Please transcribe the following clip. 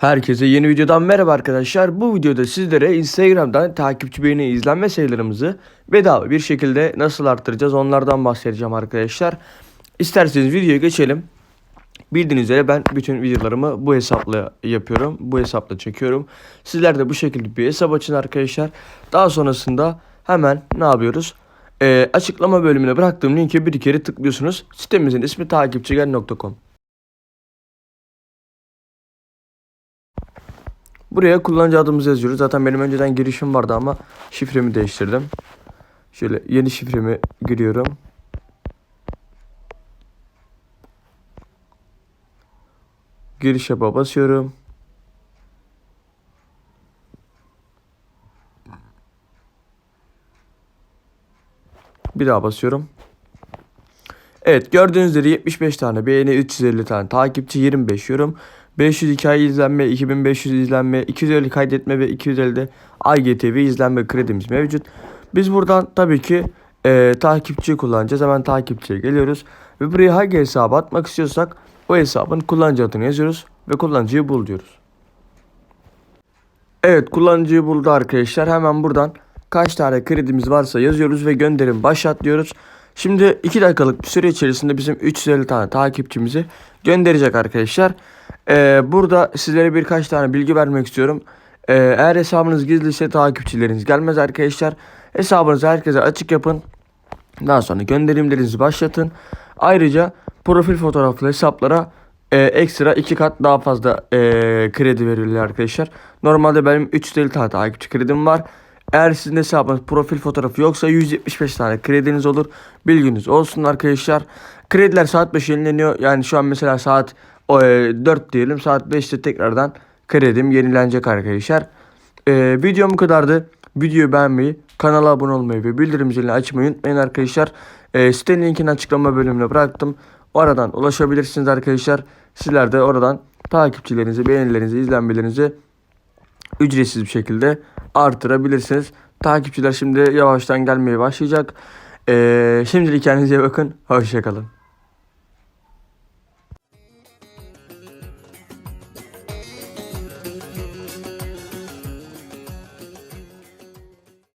Herkese yeni videodan merhaba arkadaşlar. Bu videoda sizlere Instagram'dan takipçi beğeni izlenme sayılarımızı bedava bir şekilde nasıl arttıracağız onlardan bahsedeceğim arkadaşlar. İsterseniz videoya geçelim. Bildiğiniz üzere ben bütün videolarımı bu hesapla yapıyorum. Bu hesapla çekiyorum. Sizler de bu şekilde bir hesap açın arkadaşlar. Daha sonrasında hemen ne yapıyoruz? Ee, açıklama bölümüne bıraktığım linke bir kere tıklıyorsunuz. Sitemizin ismi takipçigen.com. Buraya kullanıcı adımızı yazıyoruz. Zaten benim önceden girişim vardı ama şifremi değiştirdim. Şöyle yeni şifremi giriyorum. Giriş yapa basıyorum. Bir daha basıyorum. Evet gördüğünüz üzere 75 tane beğeni 350 tane takipçi 25 yorum 500 hikaye izlenme 2500 izlenme 250 kaydetme ve 250 de IGTV izlenme kredimiz mevcut. Biz buradan tabii ki e, takipçi kullanacağız. Hemen takipçiye geliyoruz. Ve buraya hangi hesabı atmak istiyorsak o hesabın kullanıcı adını yazıyoruz ve kullanıcıyı bul diyoruz. Evet kullanıcıyı buldu arkadaşlar. Hemen buradan kaç tane kredimiz varsa yazıyoruz ve gönderim başlat diyoruz. Şimdi 2 dakikalık bir süre içerisinde bizim 350 tane takipçimizi gönderecek arkadaşlar. Ee, burada sizlere birkaç tane bilgi vermek istiyorum. Ee, eğer hesabınız gizliyse takipçileriniz gelmez arkadaşlar. Hesabınızı herkese açık yapın. Daha sonra gönderimlerinizi başlatın. Ayrıca profil fotoğraflı hesaplara e, ekstra iki kat daha fazla e, kredi veriliyor arkadaşlar. Normalde benim 350 tane takipçi kredim var. Eğer sizin hesabınız profil fotoğrafı yoksa 175 tane krediniz olur. Bilginiz olsun arkadaşlar. Krediler saat 5 yenileniyor. Yani şu an mesela saat o, e, 4 diyelim. Saat 5'te tekrardan kredim yenilenecek arkadaşlar. E, videom bu kadardı. Videoyu beğenmeyi, kanala abone olmayı ve bildirim zilini açmayı unutmayın arkadaşlar. E, sitenin linkini açıklama bölümüne bıraktım. Oradan ulaşabilirsiniz arkadaşlar. Sizler de oradan takipçilerinizi, beğenilerinizi, izlenmelerinizi ücretsiz bir şekilde artırabilirsiniz. Takipçiler şimdi yavaştan gelmeye başlayacak. Ee, şimdilik kendinize bakın. Hoşçakalın.